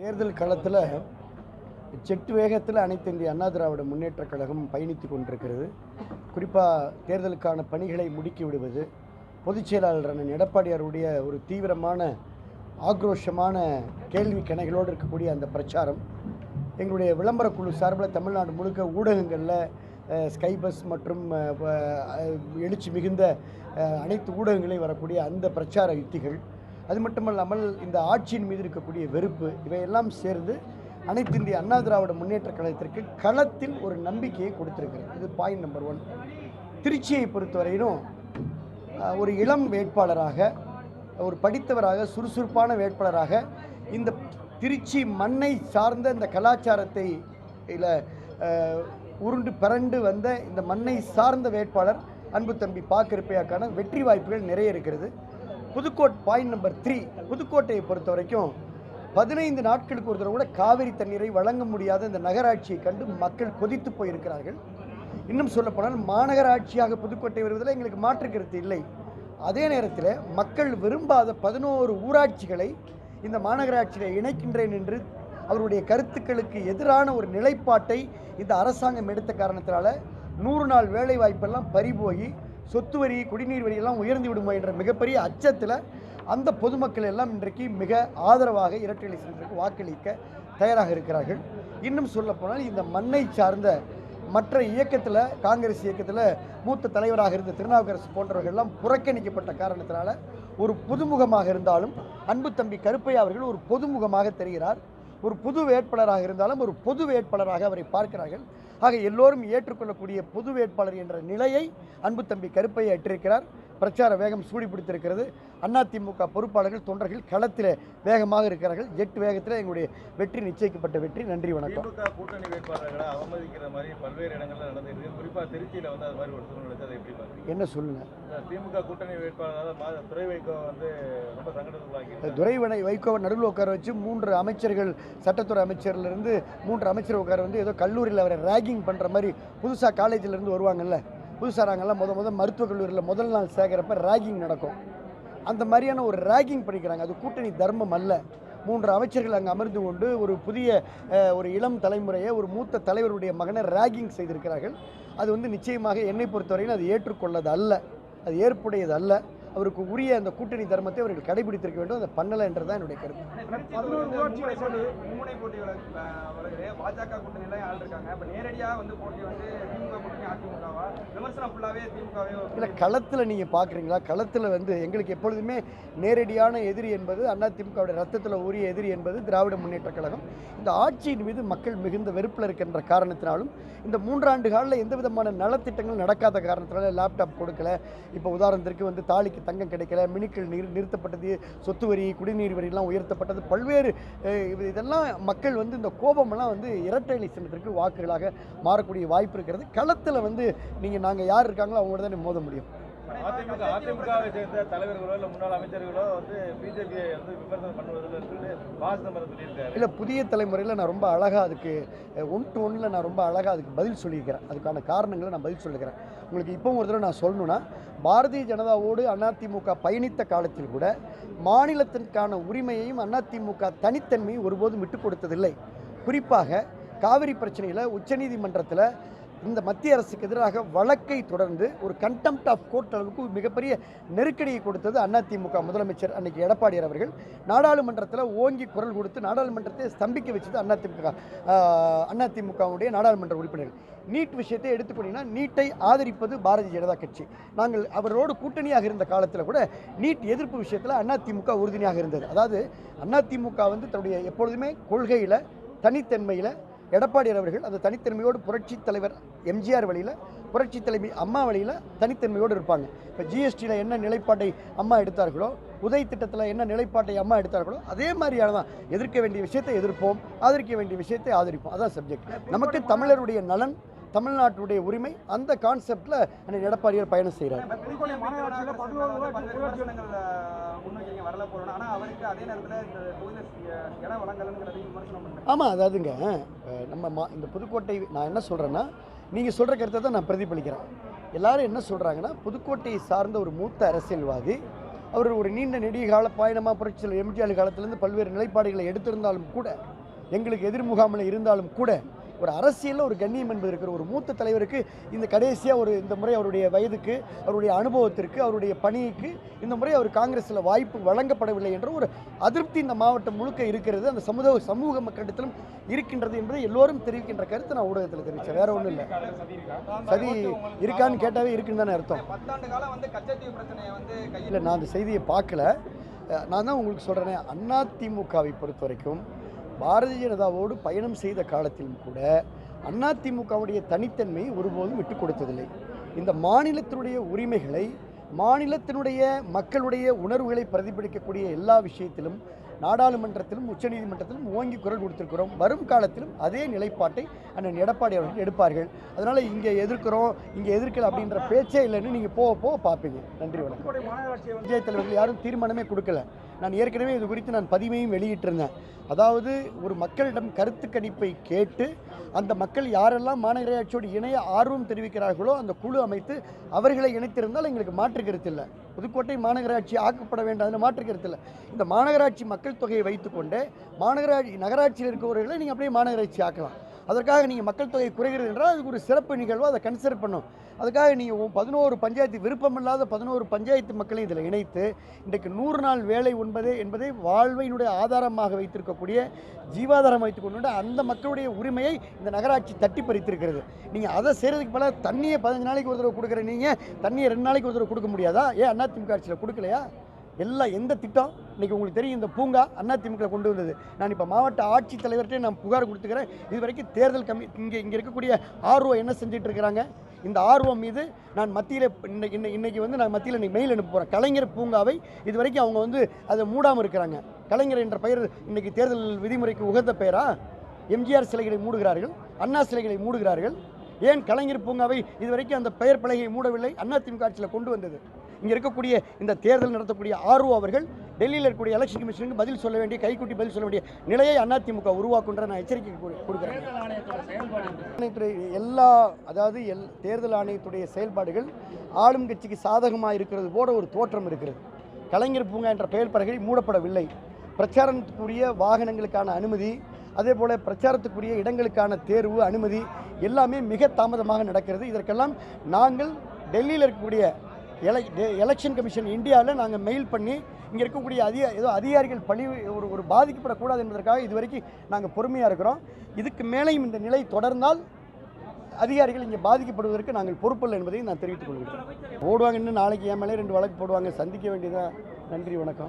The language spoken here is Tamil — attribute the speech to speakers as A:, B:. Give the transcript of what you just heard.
A: தேர்தல் களத்தில் செட்டு வேகத்தில் அனைத்து இந்திய அண்ணா திராவிட முன்னேற்றக் கழகம் பயணித்து கொண்டிருக்கிறது. குறிப்பாக தேர்தலுக்கான பணிகளை முடுக்கி விடுவது பொதுச் செயலாளர் அண்ணன் எடப்பாடியாருடைய ஒரு தீவிரமான ஆக்ரோஷமான கேள்வி கணைகளோடு இருக்கக்கூடிய அந்த பிரச்சாரம். எங்களுடைய விளம்பரக்குழு சார்பில் தமிழ்நாடு முழுக்க ஊடகங்களில் ஸ்கை பஸ் மற்றும் எழுச்சி மிகுந்த அனைத்து ஊடகங்களையும் வரக்கூடிய அந்த பிரச்சார யுத்திகள் அது மட்டுமல்லாமல் இந்த ஆட்சியின் மீது இருக்கக்கூடிய வெறுப்பு இவையெல்லாம் சேர்ந்து அனைத்து இந்திய அண்ணா திராவிட முன்னேற்ற கழகத்திற்கு களத்தில் ஒரு நம்பிக்கையை கொடுத்துருக்கிறது. இது பாயிண்ட் நம்பர் ஒன் திருச்சியை பொறுத்தவரையிலும் ஒரு இளம் வேட்பாளராக ஒரு படித்தவராக சுறுசுறுப்பான வேட்பாளராக இந்த திருச்சி மண்ணை சார்ந்த இந்த கலாச்சாரத்தை இல்லை உருண்டு பிறண்டு வந்த இந்த மண்ணை சார்ந்த வேட்பாளர் அன்பு தம்பி பாக்கிருப்பையாக்கான வெற்றி வாய்ப்புகள் நிறைய இருக்கிறது. புதுக்கோட் பாயிண்ட் நம்பர் த்ரீ புதுக்கோட்டையை பொறுத்த வரைக்கும் பதினைந்து நாட்களுக்கு ஒரு தடவை கூட காவிரி தண்ணீரை வழங்க முடியாத இந்த நகராட்சியை கண்டு மக்கள் கொதித்து போயிருக்கிறார்கள். இன்னும் சொல்லப்போனால் மாநகராட்சியாக புதுக்கோட்டை வருவதில் எங்களுக்கு மாற்று கருத்து இல்லை. அதே நேரத்தில் மக்கள் விரும்பாத பதினோரு ஊராட்சிகளை இந்த மாநகராட்சியில் இணைக்கின்றேன் என்று அவருடைய கருத்துக்களுக்கு எதிரான ஒரு நிலைப்பாட்டை இந்த அரசாங்கம் எடுத்த காரணத்தினால நூறு நாள் வேலை வாய்ப்பெல்லாம் பறிபோய் சொத்து வரி குடிநீர் வரி எல்லாம் உயர்ந்து விடுமோ என்ற மிகப்பெரிய அச்சத்தில் அந்த பொதுமக்கள் எல்லாம் இன்றைக்கு மிக ஆதரவாக இரட்டை இலை வாக்களிக்க தயாராக இருக்கிறார்கள். இன்னும் சொல்லப்போனால் இந்த மண்ணை சார்ந்த மற்ற இயக்கத்தில் காங்கிரஸ் இயக்கத்தில் மூத்த தலைவராக இருந்த திருநாவுக்கரசு போன்றவர்கள் எல்லாம் புறக்கணிக்கப்பட்ட காரணத்தினால ஒரு புதுமுகமாக இருந்தாலும் அன்பு தம்பி கருப்பையா அவர்கள் ஒரு பொதுமுகமாக தெரிகிறார். ஒரு புது வேட்பாளராக இருந்தாலும் ஒரு பொது வேட்பாளராக அவரை பார்க்கிறார்கள். ஆக எல்லோரும் ஏற்றுக்கொள்ளக்கூடிய பொது வேட்பாளர் என்ற நிலையை அன்பு தம்பி கருப்பையை எட்டிருக்கிறார் பிரச்சார வேகம் சூடி பிடித்திருக்கிறது அதிமுக பொறுப்பாளர்கள் தொண்டர்கள் களத்தில் வேகமாக இருக்கிறார்கள். ஜெட் வேகத்தில் எங்களுடைய வெற்றி நிச்சயிக்கப்பட்ட வெற்றி. நன்றி வணக்கம்.
B: கூட்டணி வேட்பாளர்களை அவமதிக்கிற மாதிரி பல்வேறு இடங்கள்ல நடந்துருக்கு குறிப்பா திருச்சியில வந்து அது மாதிரி ஒரு சூழ்நிலை அதை எப்படி பாக்குறீங்க
A: என்ன சொல்லுங்க
B: திமுக கூட்டணி வேட்பாளராக துறை வைகோ வந்து ரொம்ப சங்கடத்துள்ளாக்கி
A: துரைவனை வைகோவை நடுவில் உட்கார வச்சு மூன்று அமைச்சர்கள் சட்டத்துறை அமைச்சர்லேருந்து மூன்று அமைச்சர் உட்கார வந்து ஏதோ கல்லூரியில் அவரை ரேகிங் பண்ணுற மாதிரி புதுசாக காலேஜிலேருந்து வருவாங்கல்ல? புதுசாக நாங்கள்லாம் முத முத மருத்துவக் கல்லூரியில் முதல் நாள் சேர்க்குறப்ப ரேகிங் நடக்கும். அந்த மாதிரியான ஒரு ரேகிங் பண்ணிக்கிறாங்க அது கூட்டணி தர்மம் அல்ல. மூன்று அமைச்சர்கள் அங்கே அமர்ந்து கொண்டு ஒரு புதிய ஒரு இளம் தலைமுறையை ஒரு மூத்த தலைவருடைய மகனை ரேகிங் செய்திருக்கிறார்கள். அது வந்து நிச்சயமாக என்னை பொறுத்தவரையில் அது ஏற்றுக்கொள்ளது அல்ல. அது ஏற்புடையது அல்ல. அவருக்கு உரிய அந்த கூட்டணி தர்மத்தை அவர்கள் கடைபிடித்திருக்க வேண்டும். அதை பண்ணலை என்றதான் என்னுடைய கருத்து. இல்லை களத்தில் நீங்கள் பார்க்குறீங்களா களத்தில் வந்து எங்களுக்கு எப்பொழுதுமே நேரடியான எதிரி என்பது அதிமுகவுடைய ரத்தத்தில் உரிய எதிரி என்பது திராவிட முன்னேற்றக் கழகம். இந்த ஆட்சியின் மீது மக்கள் மிகுந்த வெறுப்பில் இருக்கின்ற காரணத்தினாலும் இந்த மூன்றாண்டு காலில் எந்த விதமான நலத்திட்டங்கள் நடக்காத காரணத்தினால லேப்டாப் கொடுக்கல. இப்போ உதாரணத்திற்கு வந்து தாலிக்கு தங்கம் கிடைக்கல மினிக்கல் நிறு நிறுத்தப்பட்டது சொத்து வரி குடிநீர் வரியெல்லாம் உயர்த்தப்பட்டது பல்வேறு இது- இதெல்லாம் மக்கள் வந்து இந்த கோபமெல்லாம் வந்து இரட்டை இலை வாக்குகளாக மாறக்கூடிய வாய்ப்பு இருக்கிறது. களத்தில் வந்து நீங்கள் நாங்கள் யார் இருக்காங்களோ அவங்களோட தான் மோத முடியும்.
B: அதிமுக அதிமுகவை சேர்ந்த தலைவர்களோ இல்லை முன்னாள் அமைச்சர்களோ வந்து பிஜேபியை வந்து விமர்சனம் பண்ணுவதில்
A: இல்லை புதிய தலைமுறையில் நான் ரொம்ப அழகாக அதுக்கு ஒன் டு ஒன்னில் நான் ரொம்ப அழகாக அதுக்கு பதில் சொல்லியிருக்கிறேன். அதுக்கான காரணங்களை நான் பதில் சொல்லிக்கிறேன் உங்களுக்கு இப்போ ஒரு தடவை நான் சொல்லணும்னா பாரதிய ஜனதாவோடு அதிமுக பயணித்த காலத்தில் கூட மாநிலத்திற்கான உரிமையையும் அதிமுக தனித்தன்மையும் ஒருபோதும் விட்டு கொடுத்ததில்லை. குறிப்பாக காவிரி பிரச்சனையில் உச்சநீதிமன்றத்தில் இந்த மத்திய அரசுக்கு எதிராக வழக்கை தொடர்ந்து ஒரு கண்டெம்ட் ஆஃப் கோர்ட் அளவுக்கு மிகப்பெரிய நெருக்கடியை கொடுத்தது அதிமுக முதலமைச்சர் அன்னைக்கு எடப்பாடியார் அவர்கள். நாடாளுமன்றத்தில் ஓங்கி குரல் கொடுத்து நாடாளுமன்றத்தை ஸ்தம்பிக்க வச்சது அதிமுக அதிமுகவுடைய நாடாளுமன்ற உறுப்பினர்கள். நீட் விஷயத்தை எடுத்துக்கொண்டீங்கன்னா நீட்டை ஆதரிப்பது பாரதிய ஜனதா கட்சி. நாங்கள் அவரோடு கூட்டணியாக இருந்த காலத்தில் கூட நீட் எதிர்ப்பு விஷயத்தில் அதிமுக உறுதுணையாக இருந்தது. அதாவது அதிமுக வந்து தன்னுடைய எப்பொழுதுமே கொள்கையில் தனித்தன்மையில் எடப்பாடியார் அவர்கள் அந்த தனித்தன்மையோடு புரட்சி தலைவர் எம்ஜிஆர் வழியில் புரட்சி தலைமை அம்மா வழியில் தனித்தன்மையோடு இருப்பாங்க. இப்போ ஜிஎஸ்டியில் என்ன நிலைப்பாட்டை அம்மா எடுத்தார்களோ உதய் திட்டத்தில் என்ன நிலைப்பாட்டை அம்மா எடுத்தார்களோ அதே மாதிரியான தான். எதிர்க்க வேண்டிய விஷயத்தை எதிர்ப்போம் ஆதரிக்க வேண்டிய விஷயத்தை ஆதரிப்போம். அதான் சப்ஜெக்ட் நமக்கு தமிழருடைய நலன் தமிழ்நாட்டுடைய உரிமை அந்த கான்செப்டில் அன்னைக்கு எடப்பாடியார் பயணம் செய்கிறார் ஆமாம் அதாவதுங்க நம்ம மா இந்த புதுக்கோட்டை நான் என்ன சொல்கிறேன்னா நீங்கள் சொல்கிற கருத்தை தான் நான் பிரதிபலிக்கிறேன். எல்லாரும் என்ன சொல்கிறாங்கன்னா புதுக்கோட்டையை சார்ந்த ஒரு மூத்த அரசியல்வாதி அவர் ஒரு நீண்ட நெடிய கால பயணமாக புரட்சியில் எம்ஜிஆர் காலத்திலேருந்து பல்வேறு நிலைப்பாடுகளை எடுத்திருந்தாலும் கூட எங்களுக்கு எதிர் முகாமில் இருந்தாலும் கூட ஒரு அரசியலில் ஒரு கண்ணியம் என்பது இருக்கிற ஒரு மூத்த தலைவருக்கு இந்த கடைசியாக ஒரு இந்த முறை அவருடைய வயதுக்கு அவருடைய அனுபவத்திற்கு அவருடைய பணிக்கு இந்த முறை அவர் காங்கிரஸில் வாய்ப்பு வழங்கப்படவில்லை என்ற ஒரு அதிருப்தி இந்த மாவட்டம் முழுக்க இருக்கிறது. அந்த சமுதாய சமூக மக்களிடத்திலும் இருக்கின்றது என்பதை எல்லோரும் தெரிவிக்கின்ற கருத்தை நான் ஊடகத்தில் தெரிவித்தேன் வேற ஒன்றும் இல்லை. சதி இருக்கான்னு கேட்டாவே இருக்குன்னு தானே அர்த்தம். இல்லை நான் அந்த செய்தியை பார்க்கல. நான் தான் உங்களுக்கு சொல்கிறேனே அதிமுகவை பொறுத்த வரைக்கும் பாரதிய ஜனதாவோடு பயணம் செய்த காலத்திலும் கூட அதிமுகவுடைய தனித்தன்மையை ஒருபோதும் விட்டுக் கொடுத்ததில்லை. இந்த மாநிலத்தினுடைய உரிமைகளை மாநிலத்தினுடைய மக்களுடைய உணர்வுகளை பிரதிபலிக்கக்கூடிய எல்லா விஷயத்திலும் நாடாளுமன்றத்திலும் உச்சநீதிமன்றத்திலும் ஓங்கி குரல் கொடுத்திருக்கிறோம். வரும் காலத்திலும் அதே நிலைப்பாட்டை அண்ணன் எடப்பாடி அவர்கள் எடுப்பார்கள். அதனால் இங்கே எதிர்க்கிறோம் இங்கே எதிர்க்கல அப்படின்ற பேச்சே இல்லைன்னு நீங்கள் போக போக பார்ப்பீங்க. நன்றி வணக்கம். விஜய் தலைவர்கள் யாரும் தீர்மானமே கொடுக்கல. நான் ஏற்கனவே இது குறித்து நான் பதிவையும் வெளியிட்டிருந்தேன். அதாவது ஒரு மக்களிடம் கருத்து கணிப்பை கேட்டு அந்த மக்கள் யாரெல்லாம் மாநகராட்சியோடு இணைய ஆர்வம் தெரிவிக்கிறார்களோ அந்த குழு அமைத்து அவர்களை இணைத்திருந்தால் எங்களுக்கு மாற்று கருத்து இல்லை. புதுக்கோட்டை மாநகராட்சி ஆக்கப்பட வேண்டாம் மாற்று கருத்து இல்லை. இந்த மாநகராட்சி மக்கள் தொகையை வைத்துக்கொண்டு மாநகராட்சி நகராட்சியில் இருக்கிறவர்களை நீங்கள் அப்படியே மாநகராட்சி ஆக்கலாம். அதற்காக நீங்கள் மக்கள் தொகை குறைகிறது என்றால் அதுக்கு ஒரு சிறப்பு நிகழ்வு அதை கன்சிடர் பண்ணும். அதுக்காக நீங்கள் பதினோரு பஞ்சாயத்து விருப்பமில்லாத பதினோரு பஞ்சாயத்து மக்களையும் இதில் இணைத்து இன்றைக்கு நூறு நாள் வேலை உண்பதே என்பதை வாழ்வையினுடைய ஆதாரமாக வைத்திருக்கக்கூடிய ஜீவாதாரம் வைத்துக் கொண்டு அந்த மக்களுடைய உரிமையை இந்த நகராட்சி தட்டி பறித்திருக்கிறது. நீங்கள் அதை செய்கிறதுக்கு பல தண்ணியை பதினஞ்சு நாளைக்கு ஒரு தடவை கொடுக்குற நீங்கள் தண்ணியை ரெண்டு நாளைக்கு ஒரு தடவை கொடுக்க முடியாதா? ஏன் அதிமுக ஆட்சியில் கொடுக்கலையா? எல்லாம் எந்த திட்டம்? இன்றைக்கி உங்களுக்கு தெரியும் இந்த பூங்கா அதிமுக கொண்டு வந்தது. நான் இப்போ மாவட்ட ஆட்சித்தலைவர்கிட்டே நான் புகார் கொடுத்துக்கிறேன். இது வரைக்கும் தேர்தல் கம்மி இங்கே இங்கே இருக்கக்கூடிய ஆர்வோ என்ன செஞ்சுட்டு இருக்கிறாங்க? இந்த ஆர்வம் மீது நான் மத்தியில் இன்னைக்கு இன்னை- இன்னைக்கு வந்து நான் மத்தியில் இன்றைக்கி மெயில் அனுப்ப போகிறேன் கலைஞர் பூங்காவை இது வரைக்கும் அவங்க வந்து அதை மூடாமல் இருக்கிறாங்க. கலைஞர் என்ற பெயர் இன்றைக்கி தேர்தல் விதிமுறைக்கு உகந்த பெயரா? எம்ஜிஆர் சிலைகளை மூடுகிறார்கள் அண்ணா சிலைகளை மூடுகிறார்கள். ஏன் கலைஞர் பூங்காவை இதுவரைக்கும் அந்த பெயர் பலகையை மூடவில்லை? அதிமுக ஆட்சியில் கொண்டு வந்தது. இங்கே இருக்கக்கூடிய இந்த தேர்தல் நடத்தக்கூடிய ஆர்வோ அவர்கள் டெல்லியில் இருக்கக்கூடிய எலெக்ஷன் கமிஷனுக்கு பதில் சொல்ல வேண்டிய கைக்கூட்டி பதில் சொல்ல வேண்டிய நிலையை அதிமுக உருவாக்குன்ற நான் எச்சரிக்கை கொடு- கொடுக்குறேன். எல்லா அதாவது எல் தேர்தல் ஆணையத்துடைய செயல்பாடுகள் ஆளும் கட்சிக்கு சாதகமாக இருக்கிறது போல ஒரு தோற்றம் இருக்கிறது. கலைஞர் பூங்கா என்ற பெயர் பலகை மூடப்படவில்லை. பிரச்சாரத்துக்குரிய வாகனங்களுக்கான அனுமதி அதே போல் பிரச்சாரத்துக்குரிய இடங்களுக்கான தேர்வு அனுமதி எல்லாமே மிக தாமதமாக நடக்கிறது. இதற்கெல்லாம் நாங்கள் டெல்லியில் இருக்கக்கூடிய எலெக்ஷன் கமிஷன் இந்தியாவில் நாங்கள் மெயில் பண்ணி இங்கே இருக்கக்கூடிய அதிக ஏதோ அதிகாரிகள் பழி ஒரு ஒரு பாதிக்கப்படக்கூடாது என்பதற்காக இது வரைக்கும் நாங்கள் பொறுமையாக இருக்கிறோம். இதுக்கு மேலேயும் இந்த நிலை தொடர்ந்தால் அதிகாரிகள் இங்கே பாதிக்கப்படுவதற்கு நாங்கள் பொறுப்பில்லை என்பதையும் நான் தெரிவித்துக் கொள்கிறேன். போடுவாங்கன்னு நாளைக்கு என் மேலே ரெண்டு வழக்கு போடுவாங்க. சந்திக்க வேண்டியதான் நன்றி வணக்கம்.